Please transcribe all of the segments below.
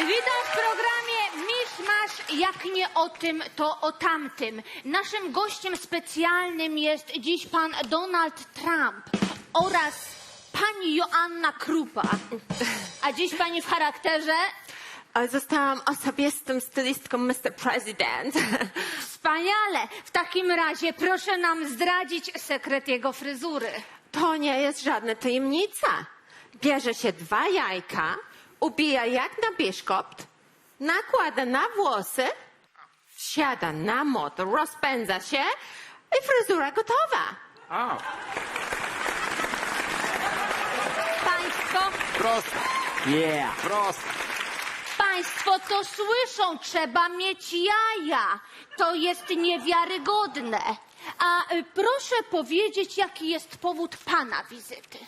Witam w programie Misz Masz, jak nie o tym, to o tamtym. Naszym gościem specjalnym jest dziś pan Donald Trump oraz pani Joanna Krupa. A dziś pani w charakterze Zostałam osobistą stylistką Mr. President. wspaniale. W takim razie proszę nam zdradzić sekret jego fryzury. To nie jest żadna tajemnica. Bierze się dwa jajka, ubija jak na biszkopt, nakłada na włosy, wsiada na motor, rozpędza się i fryzura gotowa. O, Państwo, Proste, yeah. proste. państwo to słyszą, trzeba mieć jaja. To jest niewiarygodne. A y, proszę powiedzieć, jaki jest powód pana wizyty.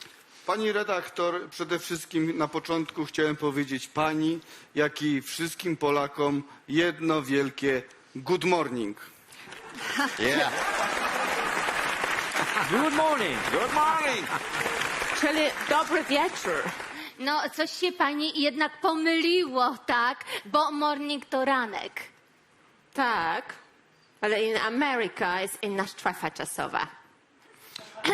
Pani redaktor, przede wszystkim na początku chciałem powiedzieć pani, jak i wszystkim Polakom jedno wielkie good morning. Yeah. Good morning. Good morning. Czyli dobry wieczór. No, coś się pani jednak pomyliło, tak? Bo morning to ranek. Tak, ale in Ameryka jest inna strefa czasowa.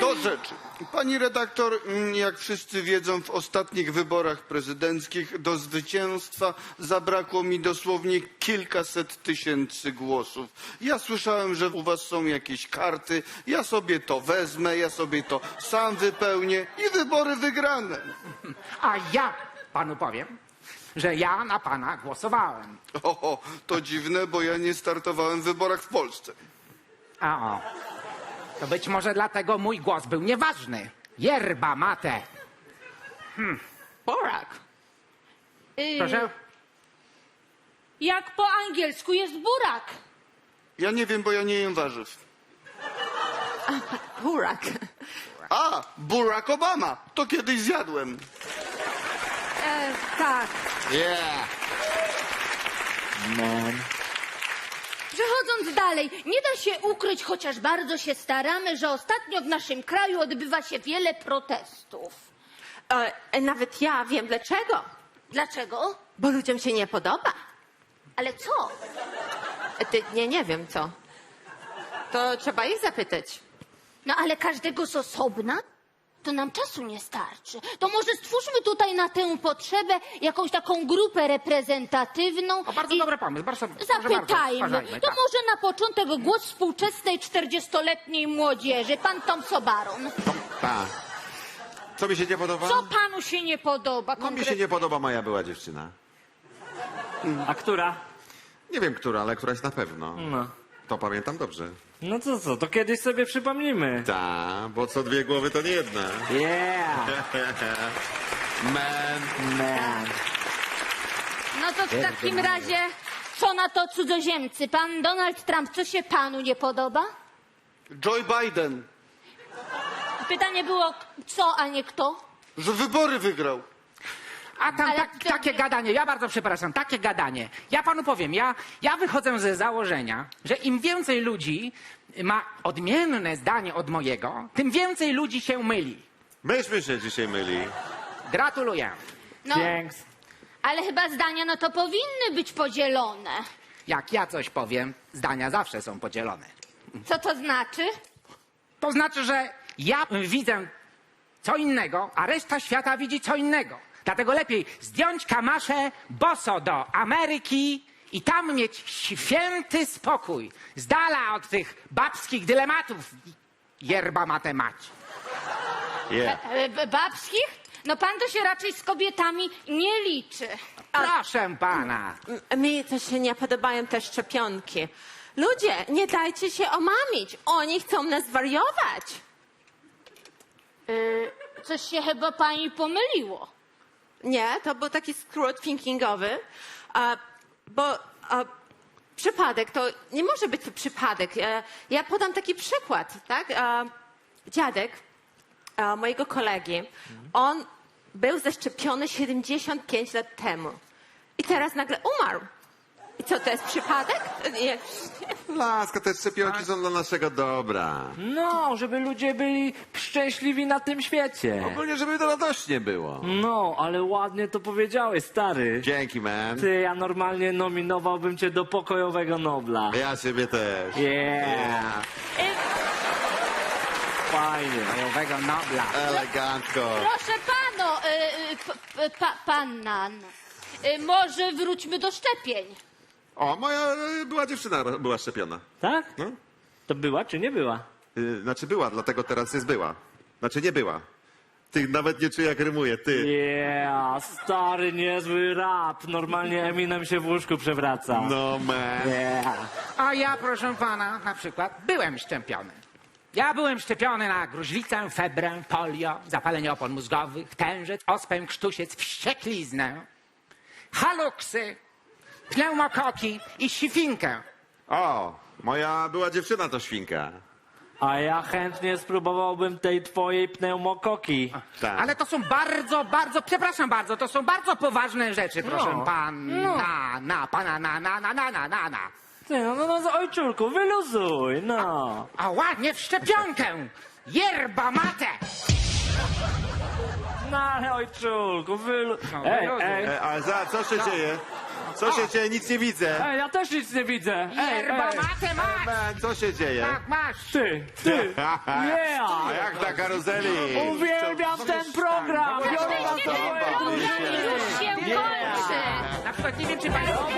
Do rzeczy. Pani redaktor, mm, jak wszyscy wiedzą, w ostatnich wyborach prezydenckich do zwycięstwa zabrakło mi dosłownie kilkaset tysięcy głosów. Ja słyszałem, że u was są jakieś karty, ja sobie to wezmę, ja sobie to sam wypełnię i wybory wygrane. A ja panu powiem, że ja na pana głosowałem. O, to dziwne, bo ja nie startowałem w wyborach w Polsce. A o. To być może dlatego mój głos był nieważny. Yerba mate. Borak. Y, Proszę? Jak po angielsku jest burak. Ja nie wiem, bo ja nie jem warzyw. Burak. A, Barack Obama. To kiedyś zjadłem. E, tak. Yeah. Przechodząc dalej, nie da się ukryć, chociaż bardzo się staramy, że ostatnio w naszym kraju odbywa się wiele protestów. E, nawet ja wiem dlaczego. Dlaczego? Bo ludziom się nie podoba. Ale co? E, Ty, nie, nie wiem co. To trzeba ich zapytać. No ale każdego z osobna? To nam czasu nie starczy. To może stwórzmy tutaj na tę potrzebę jakąś taką grupę reprezentatywną. O, bardzo i dobry pomysł. Bardzo, proszę bardzo, Zapytajmy. uważajmy, To tak. może na początek głos współczesnej 40-letniej młodzieży. Pan Tom Sobaron. Tak. Co mi się nie podoba? Co panu się nie podoba No mi się nie podoba moja była dziewczyna. A która? Nie wiem, która, ale któraś na pewno. No. To pamiętam dobrze. No to co, to kiedyś sobie przypomnimy. Ta, bo co dwie głowy to nie jedna. Yeah. Man. Man. No to w takim razie, co na to cudzoziemcy? Pan Donald Trump, co się panu nie podoba? Joe Biden, Pytanie było co, a nie kto? że wybory wygrał. A tam Ale tak, ty- takie gadanie, ja bardzo przepraszam, takie gadanie. Ja panu powiem, ja, ja wychodzę ze założenia, że im więcej ludzi ma odmienne zdanie od mojego, tym więcej ludzi się myli. Myśmy się dzisiaj myli. Gratuluję. No, Thanks. ale chyba zdania no to powinny być podzielone. Jak ja coś powiem, zdania zawsze są podzielone. Co to znaczy? To znaczy, że ja widzę co innego, a reszta świata widzi co innego. Dlatego lepiej zdjąć kamaszę boso do Ameryki i tam mieć święty spokój. Z dala od tych babskich dylematów. Yerba mate mać. Yeah. E, b- babskich? No pan to się raczej z kobietami nie liczy. Proszę pana. Mi to się nie podobają te szczepionki. Ludzie, nie dajcie się omamić. Oni chcą nas wariować. E, coś się chyba pani pomyliło. Nie, to był taki skrót thinkingowy, bo przypadek to nie może być to przypadek. E, ja podam taki przykład, tak? A, dziadek a, mojego kolegi, on był zaszczepiony 75 lat temu i teraz nagle umarł. I co, to jest przypadek? Nie. Laska, te szczepionki są dla naszego dobra. No, żeby ludzie byli szczęśliwi na tym świecie. Ogólnie, żeby to radośnie było. No, ale ładnie to powiedziałeś, stary. Dzięki, man. Ty, ja normalnie nominowałbym cię do pokojowego Nobla. Ja ciebie też. Yeah. Fajnie. Krajowego Nobla. Elegancko. Proszę pano, y, y, p, p, pa, panna. Y, może wróćmy do szczepień. O, moja y, była dziewczyna ro- była szczepiona. Tak? No. To była czy nie była? Y, Znaczy była, dlatego teraz jest była. Znaczy nie była. Ty nawet nie czuję jak rymuje, ty. Yeah, stary, niezły rap. Normalnie Eminem się w łóżku przewraca. No, man. Yeah. A ja, proszę pana, na przykład byłem szczepiony. Ja byłem szczepiony na gruźlicę, febrę, polio, zapalenie opon mózgowych, tężec, ospę, krztusiec, wściekliznę, haluksy, pneumokoki i sifinkę. O, moja była dziewczyna to świnka. A ja chętnie spróbowałbym tej twojej pneumokoki. Tak. Ale to są bardzo, bardzo, przepraszam bardzo, to są bardzo poważne rzeczy, proszę No. pana, na, pana, na, na, na, na, na, na, na. Ty, no, no, no ojczulku, wyluzuj, no. A ładnie w szczepionkę! Yerba mate! No ale ojczulku, wylu... No, Ej, wyluzuj. ej, E, a za, co się dzieje? Co się dzieje? Nic nie widzę. ej, ja też nic nie widzę. Ej, masz! Man, co się dzieje? Tak, masz! Ty, ty, A yeah. jak na karuzeli? Uwielbiam ten program! Biorę was do mojej drużyny. już się kończy. Na przykład nie wiem, czy państwo...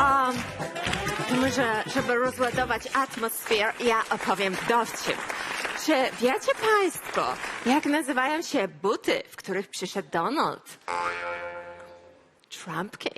Um, może, żeby rozładować atmosferę, ja opowiem dowcip. Czy wiecie Państwo, jak nazywają się buty, w których przyszedł Donald? Trumpki.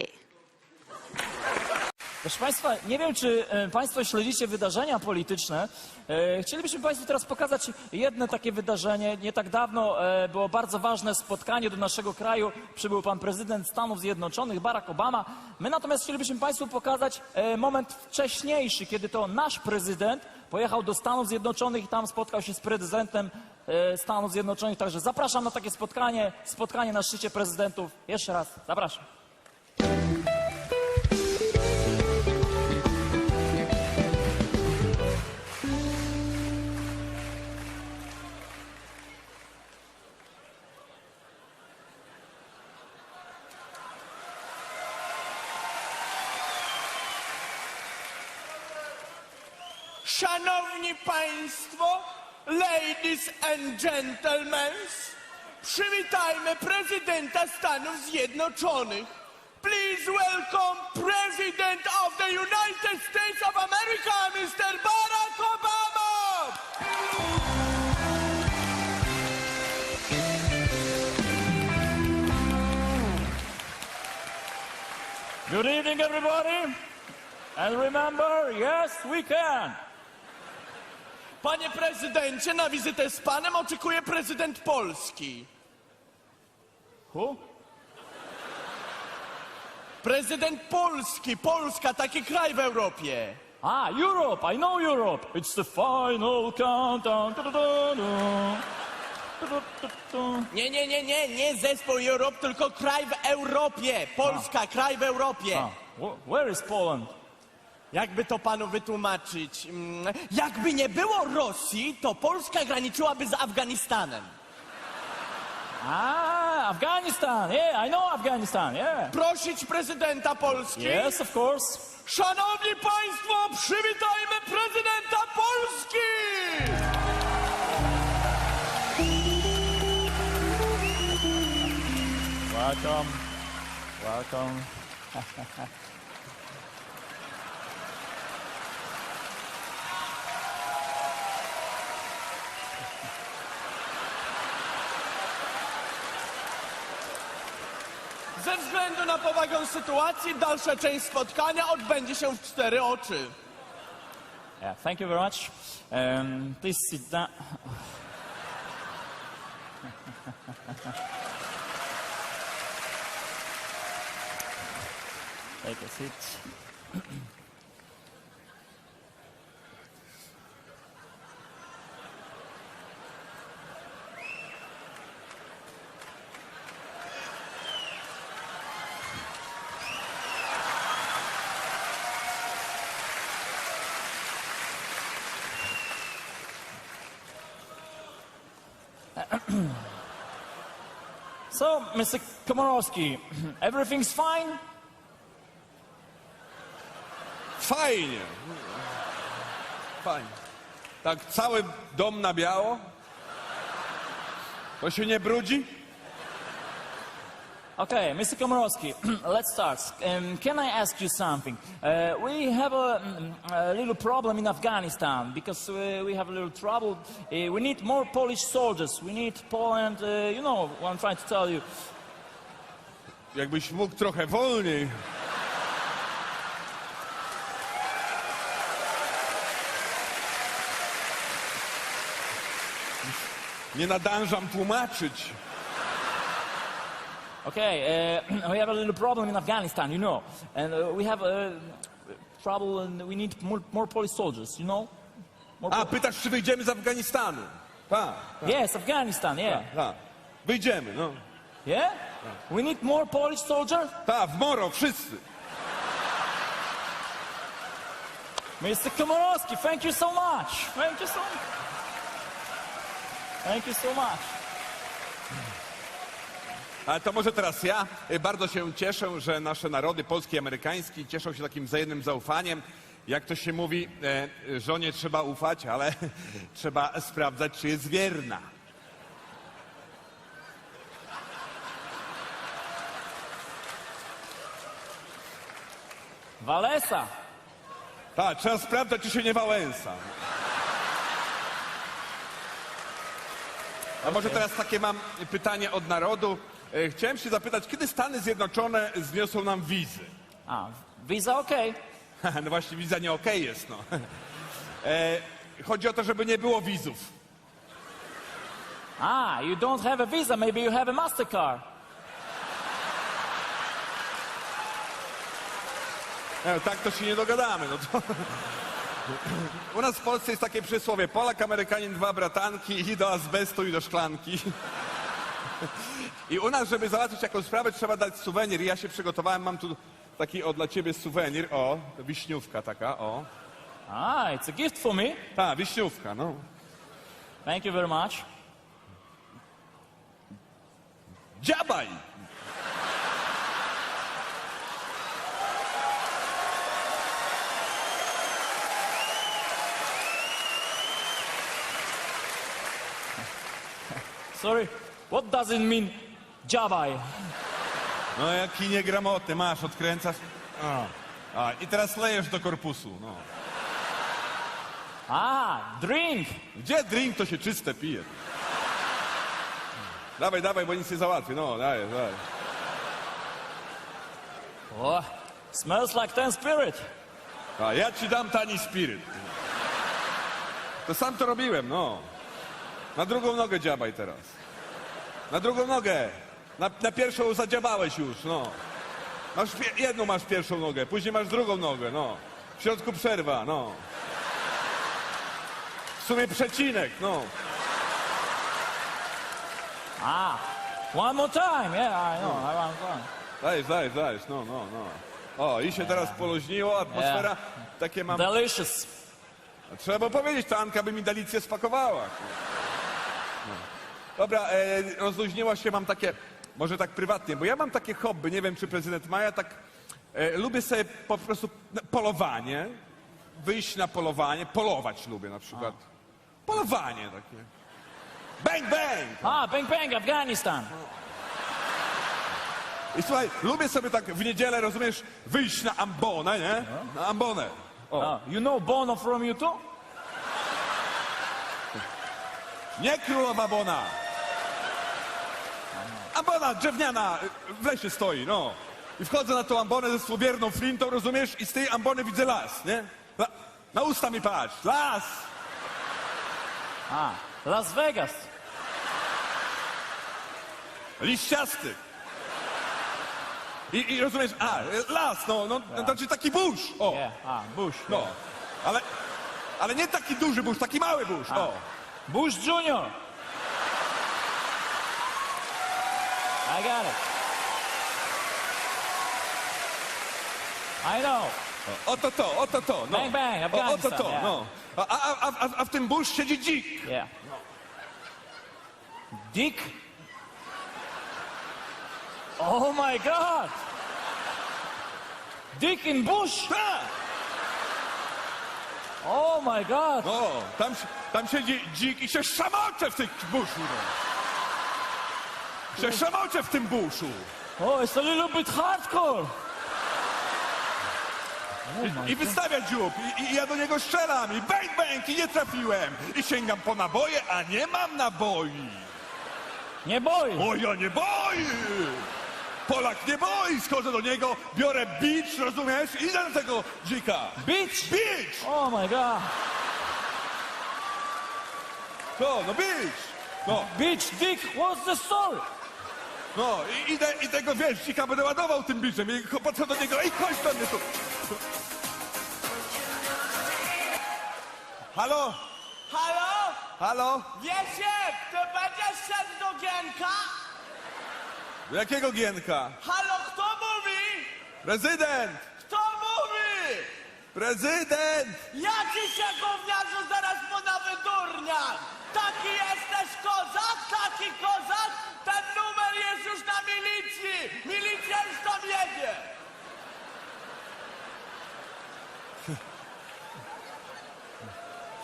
Proszę Państwa, nie wiem, czy e, Państwo śledzicie wydarzenia polityczne. E, Chcielibyśmy Państwu teraz pokazać jedno takie wydarzenie. Nie tak dawno e, było bardzo ważne spotkanie do naszego kraju. Przybył Pan Prezydent Stanów Zjednoczonych, Barack Obama. My natomiast chcielibyśmy Państwu pokazać moment wcześniejszy, kiedy to nasz prezydent pojechał do Stanów Zjednoczonych i tam spotkał się z prezydentem e, Stanów Zjednoczonych. Także zapraszam na takie spotkanie, spotkanie na szczycie prezydentów. Jeszcze raz zapraszam. Państwo, ladies and gentlemen, przywitajmy prezydenta Stanów Zjednoczonych. Please welcome President of the United States of America, Mr. Barack Obama! Good evening, everybody. And remember, yes, we can. Panie prezydencie, na wizytę z panem oczekuje prezydent Polski. Who? Prezydent Polski, Polska, taki kraj w Europie. Ah, Europe. I know Europe. It's the final countdown. Nie, nie, nie, nie, nie zespół Europe, tylko kraj w Europie. Polska, kraj w Europie. Ah, wh- where is Poland? Jakby to panu wytłumaczyć? Mm, Jakby nie było Rosji, to Polska graniczyłaby z Afganistanem. Ah, Afghanistan. Yeah, I know Afghanistan. Yeah. Prosić prezydenta Polski. Yes, of course. Szanowni Państwo, przywitajmy prezydenta Polski! Welcome. Welcome. Ze względu na powagę sytuacji, dalsza część spotkania odbędzie się w cztery oczy. Yeah, thank you very much. Um, please sit down. Take a seat. So, Mr. Komorowski, everything's fine? Fajnie. Fajnie. Tak cały dom na biało? To się nie brudzi? Okay, Mr. Komorowski, let's start. Um, can I ask you something? Uh, we have a, mm, a little problem in Afghanistan because uh, we have a little trouble. Uh, we need more Polish soldiers. We need Poland. Uh, you know what I'm trying to tell you. Jakbyś mógł trochę wolniej. Nie nadążam tłumaczyć. Okay, uh, we have a little problem in Afghanistan, you know, and uh, we have a trouble, and we need more, more Polish soldiers, you know. More A, pytasz, czy wyjdziemy z Afganistanu? Tak, Yes, Afghanistan, yeah. tak. Wyjdziemy, no. Yeah? We need more Polish soldiers? Tak, w moro, wszyscy. Mr. Komorowski, thank you so much. Thank you so much. Thank you so much. Ale to może teraz ja. Y, Bardzo się cieszę, że nasze narody, polski i amerykański, cieszą się takim wzajemnym zaufaniem. Jak to się mówi, e, żonie trzeba ufać, ale trzeba sprawdzać, czy jest wierna. Walesa. Tak, trzeba sprawdzać, czy się nie Wałęsa. A może teraz takie mam pytanie od narodu. E, Chciałem się zapytać, kiedy Stany Zjednoczone zniosą nam wizy? Ah, visa okay. No właśnie, wiza nie okej jest, no. E, chodzi o to, żeby nie było wizów. Ah, you don't have a visa, maybe you have a MasterCard. E, tak to się nie dogadamy, no to... U nas w Polsce jest takie przysłowie, Polak, Amerykanin, dwa bratanki i do azbestu i do szklanki. I u nas, żeby załatwić jakąś sprawę, trzeba dać suwenir. I ja się przygotowałem, mam tu taki o dla ciebie suwenir, o, wiśniówka taka, o. Ah, it's a gift for me. Ta, wiśniówka, no. Thank you very much. Dziabaj! Sorry, what does it mean, Jabaj? No jaki niegramotny, masz, odkręcasz. A, a, I teraz lejesz do korpusu, no. Ah, drink. Gdzie drink, to się czyste pije. Dawaj, dawaj, bo nic nie załatwię. No, daj, daj. Oh, smells like ten spirit. A ja ci dam tani spiryt. To sam to robiłem, no. Na drugą nogę dziabaj teraz. Na drugą nogę. Na, na pierwszą zadziałałeś już, no. Masz jedną masz pierwszą nogę, później masz drugą nogę, no. W środku przerwa, no. W sumie przecinek, no. Ah, one more time. Yeah, I know. I want one. Dajesz, dajesz, dajesz, no, no, no. O, i się teraz poluźniło, atmosfera, takie mam... Delicious. Trzeba powiedzieć, to Anka by mi delicję spakowała. Dobra, e, rozluźniła się, mam takie, może tak prywatnie, bo ja mam takie hobby, nie wiem czy prezydent ma, ja tak e, lubię sobie po prostu polowanie, wyjść na polowanie, polować lubię na przykład. Polowanie takie. Bang, bang! Ah, bang bang, Afghanistan. I słuchaj, lubię sobie tak w niedzielę, rozumiesz, wyjść na ambonę, nie? Na ambonę. Ah, you know Bono from you too? Nie królowa Bona. Ambona drewniana w lesie stoi, no. I wchodzę na tą ambonę ze słowierną flintą, rozumiesz? I z tej ambony widzę las, nie? Na, na usta mi patrz, las! Ah, Las Vegas. Liściasty. I, I rozumiesz, a, las, no, no, no znaczy taki burz, o, Yeah, ah, Bush. no. Ale, ale nie taki duży burz, taki mały burz, o. Bush Jr. I got it. I know. Oto to, oto to, no. Bang, bang, O, oto Afghanistan, to, yeah. no. A, a, a, a, w tym burz siedzi dzik. Yeah. Dick? Oh my god! Dick in bush? Tak! Oh my god! No, tam, tam siedzi dzik i się szamocze w tym buszu. No. Się szamocze w tym buszu. Oh, it's a little bit hardcore! I, i wystawia dziób. I, I ja do niego strzelam. I bang, bang. I nie trafiłem. I sięgam po naboje, a nie mam naboi. Nie boi! O, ja nie boi! Polak nie boi! Schodzę do niego, biorę bicz, rozumiesz? I idę do tego dzika. Bitch! Bicz! Oh my god! No, no bicz! No, Bitch, Dick, what's the story? No i idę i tego, wiesz, dzika będę ładował tym biczem. I cho- podchodzę do niego, ej, chodź do mnie tu. Halo? Halo? Halo? Wiecie, ty będziesz szedł do Gienka? Do jakiego gienka? Halo, kto mówi? Prezydent! Prezydent! Jaki się gówniarzu zaraz poda wydurniać? Taki jesteś kozak? Taki kozak? Ten numer jest już na milicji! Milicja już tam jedzie!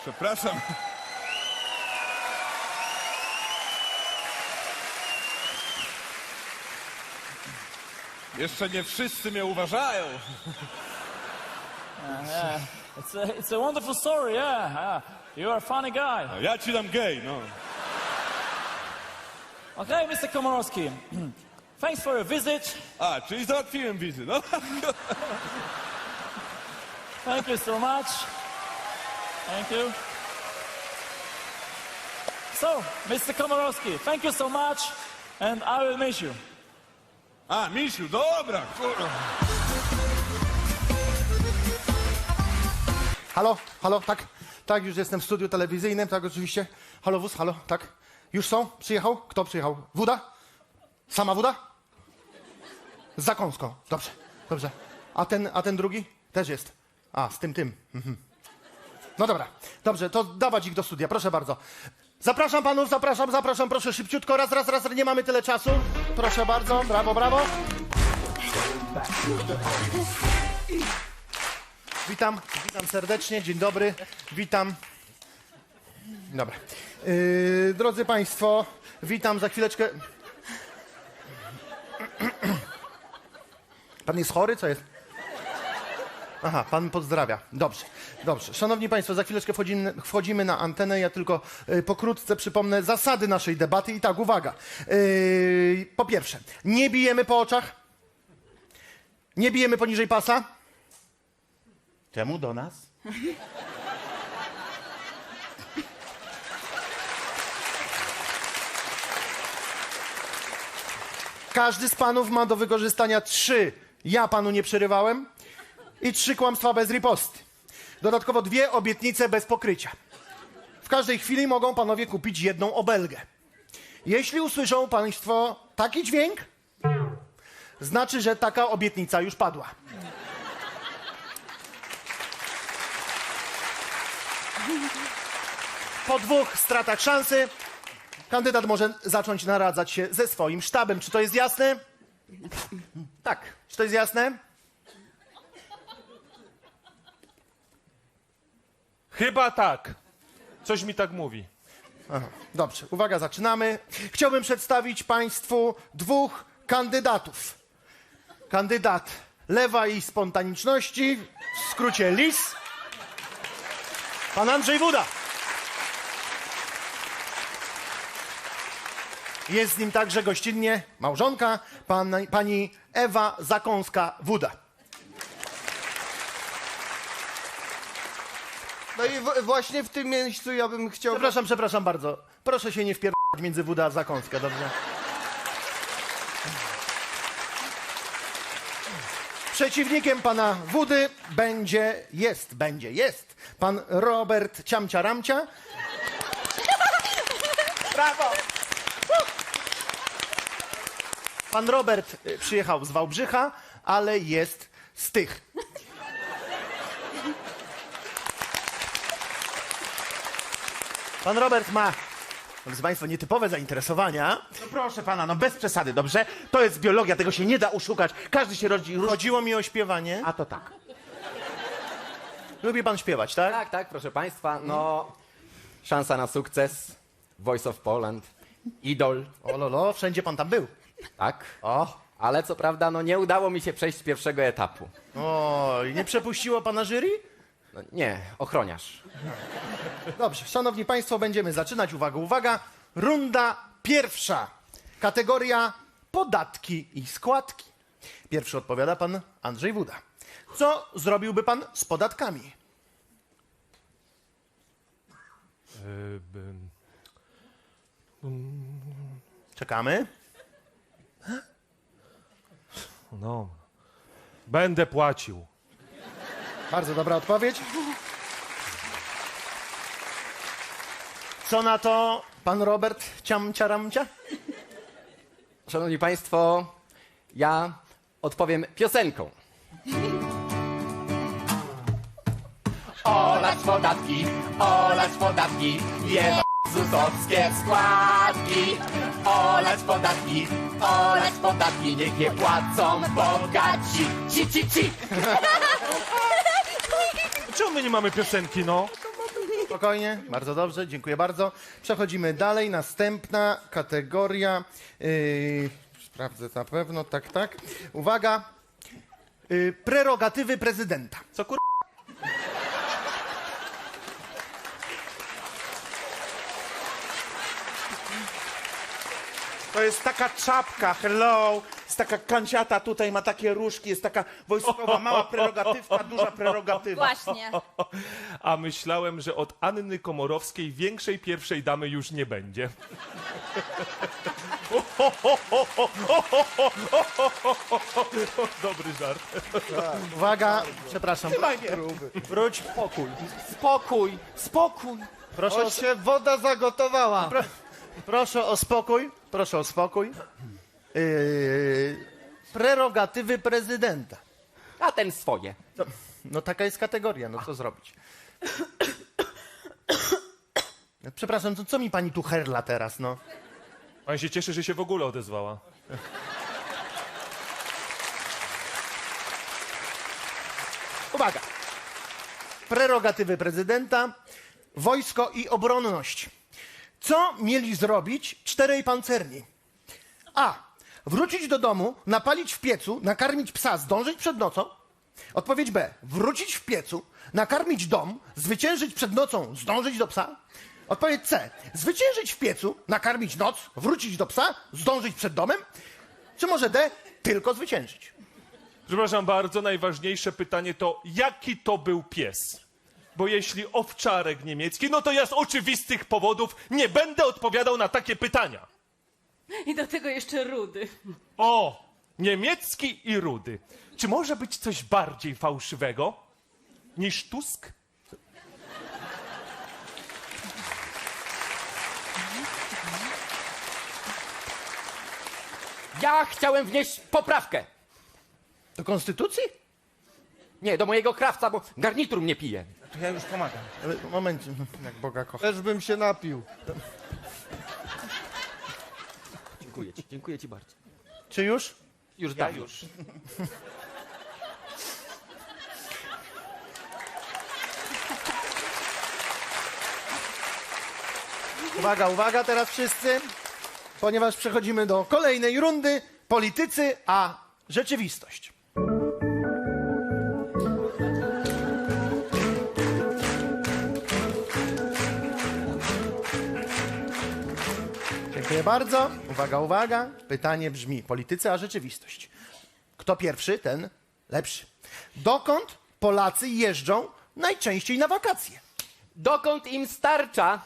Przepraszam. Jeszcze nie wszyscy mnie uważają. Uh-huh. It's a, it's a wonderful story, yeah. yeah. You're a funny guy. Ja ci dam gej, no. Okay, Mr. Komorowski. Thanks for your visit. A, czyli załatwiłem wizy, no. Thank you so much. Thank you. So, Mr. Komorowski, thank you so much, and I will miss you. Ah, a, misiu, dobra, kurwa. Halo, halo, tak, tak, już jestem w studiu telewizyjnym, tak, oczywiście. Halo, wóz, halo, tak. Już są? Przyjechał? Kto przyjechał? Wuda? Sama Wuda? Z zakąską, dobrze, dobrze. A ten, a ten drugi? Też jest. A, z tym, tym. Mhm. No dobra, dobrze, to dawać ich do studia, proszę bardzo. Zapraszam panów, zapraszam, zapraszam, proszę szybciutko, raz, raz, raz, nie mamy tyle czasu. Proszę bardzo, brawo, brawo. Witam, witam serdecznie, dzień dobry, witam. Dobra. Yy, drodzy Państwo, witam za chwileczkę. Pan jest chory? Co jest? Aha, pan pozdrawia. Dobrze, dobrze. Szanowni Państwo, za chwileczkę wchodzimy, wchodzimy na antenę. Ja tylko y, pokrótce przypomnę zasady naszej debaty. I tak, uwaga. Yy, po pierwsze, nie bijemy po oczach. Nie bijemy poniżej pasa. Czemu do nas? Każdy z panów ma do wykorzystania trzy. Ja panu nie przerywałem. I trzy kłamstwa bez riposty. Dodatkowo dwie obietnice bez pokrycia. W każdej chwili mogą panowie kupić jedną obelgę. Jeśli usłyszą państwo taki dźwięk, znaczy, że taka obietnica już padła. Po dwóch stratach szansy kandydat może zacząć naradzać się ze swoim sztabem. Czy to jest jasne? Tak. Czy to jest jasne? Chyba tak. Coś mi tak mówi. Aha, dobrze, uwaga, zaczynamy. Chciałbym przedstawić Państwu dwóch kandydatów. Kandydat lewa i spontaniczności, w skrócie LIS, pan Andrzej Wuda. Jest z nim także gościnnie małżonka, pan, pani Ewa Zakąska-Wuda. No i w, właśnie w tym miejscu ja bym chciał... Przepraszam, przepraszam bardzo. Proszę się nie wpierdać między Wuda a Zakąskę, dobrze? Przeciwnikiem pana Wudy będzie, jest, będzie, jest pan Robert Ciamcia Ramcia. Brawo! Pan Robert y, przyjechał z Wałbrzycha, ale jest z tych. Pan Robert ma Drodzy Państwo, nietypowe zainteresowania. No proszę pana, no bez przesady, dobrze? To jest biologia, tego się nie da uszukać. Każdy się rodzi różnie. Chodziło mi o śpiewanie. A to tak. Lubi pan śpiewać, tak? Tak, tak, proszę Państwa. No, szansa na sukces. Voice of Poland. Idol. O lolo, wszędzie pan tam był. Tak. O, Ale co prawda, no nie udało mi się przejść z pierwszego etapu. oj, nie przepuściło pana jury? No, nie, ochroniarz. Dobrze, szanowni państwo, będziemy zaczynać. Uwaga, uwaga. Runda pierwsza. Kategoria podatki i składki. Pierwszy odpowiada pan Andrzej Wuda. Co zrobiłby pan z podatkami? Czekamy. No. Będę płacił. Bardzo dobra odpowiedź. Co na to pan Robert Ciamciaramcia? Szanowni Państwo, ja odpowiem piosenką. Olać podatki, olać podatki, jeba zusowskie składki. Olać podatki, olać podatki, niech je płacą bogaci. Ci, ci, ci. Czemu my nie mamy piosenki, no? Spokojnie, bardzo dobrze, dziękuję bardzo. Przechodzimy dalej. Następna kategoria. Yy, sprawdzę na pewno, tak, tak. Uwaga. Yy, prerogatywy prezydenta. Co kur... To jest taka czapka, hello. Jest taka kanciata, tutaj ma takie różki, jest taka wojskowa, mała prerogatywka, duża prerogatywa. Właśnie. A myślałem, że od Anny Komorowskiej większej pierwszej damy już nie będzie. Dobry żart. Uwaga, przepraszam. Wróć. Spokój, spokój, spokój. Proszę o, się woda zagotowała. pro, proszę o spokój. Proszę o spokój. Yy, prerogatywy prezydenta. A ten swoje. No, no taka jest kategoria, no co zrobić? Przepraszam, to co mi pani tu herla teraz, no? Pan się cieszy, że się w ogóle odezwała. Uwaga. Prerogatywy prezydenta, wojsko i obronność. Co mieli zrobić czterej pancerni? A. Wrócić do domu, napalić w piecu, nakarmić psa, zdążyć przed nocą. Odpowiedź B. Wrócić w piecu, nakarmić dom, zwyciężyć przed nocą, zdążyć do psa. Odpowiedź C. Zwyciężyć w piecu, nakarmić noc, wrócić do psa, zdążyć przed domem. Czy może D. Tylko zwyciężyć? Przepraszam bardzo, najważniejsze pytanie to, jaki to był pies? Bo jeśli owczarek niemiecki, no to ja z oczywistych powodów nie będę odpowiadał na takie pytania. I do tego jeszcze rudy. O, niemiecki i rudy. Czy może być coś bardziej fałszywego niż Tusk? Ja chciałem wnieść poprawkę. Do konstytucji? Nie, do mojego krawca, bo garnitur mnie pije. To ja już pomagam. Ale moment, jak Boga kocha. Też bym się napił. Dziękuję ci, dziękuję ci bardzo. Czy już? Już Ja dawno. już. Uwaga, uwaga teraz wszyscy, ponieważ przechodzimy do kolejnej rundy. Politycy, a rzeczywistość. Dziękuję bardzo. Uwaga, uwaga. Pytanie brzmi: politycy, a rzeczywistość. Kto pierwszy, ten lepszy. Dokąd Polacy jeżdżą najczęściej na wakacje? Dokąd im starcza?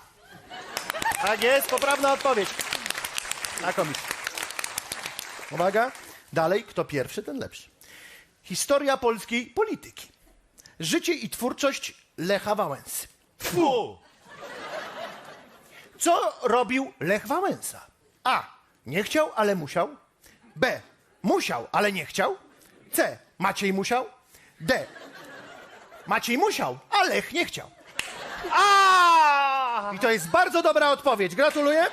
Tak jest, poprawna odpowiedź. Na komisji. Uwaga. Dalej, kto pierwszy, ten lepszy. Historia polskiej polityki. Życie i twórczość Lecha Wałęsy. Fu! Co robił Lech Wałęsa? A. Nie chciał, ale musiał. B. Musiał, ale nie chciał. C. Maciej musiał. D. Maciej musiał, a Lech nie chciał. A! I to jest bardzo dobra odpowiedź. Gratuluję.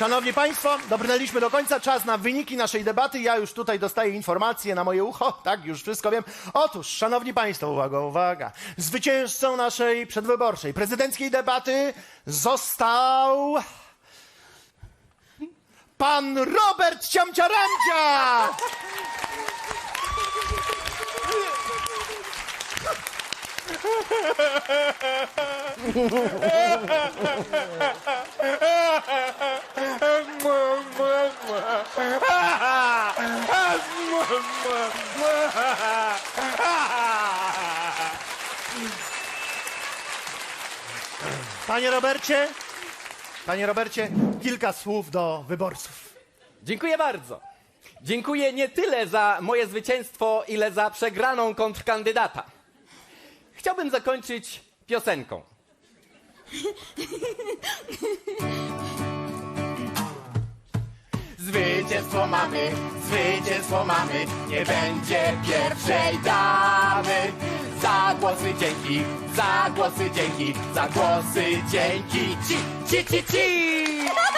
Szanowni Państwo, dobrnęliśmy do końca. Czas na wyniki naszej debaty. Ja już tutaj dostaję informacje na moje ucho. Tak, już wszystko wiem. Otóż, Szanowni Państwo, uwaga, uwaga. Zwycięzcą naszej przedwyborczej prezydenckiej debaty został... Pan Robert Ciamciaramcia! Panie Robercie, panie Robercie, kilka słów do wyborców. Dziękuję bardzo. Dziękuję nie tyle za moje zwycięstwo, ile za przegraną kontrkandydata. Chciałbym zakończyć piosenką. Zwycięstwo mamy, zwycięstwo mamy, nie będzie pierwszej damy. Za głosy dzięki, za głosy dzięki, za głosy dzięki ci, ci, ci, ci.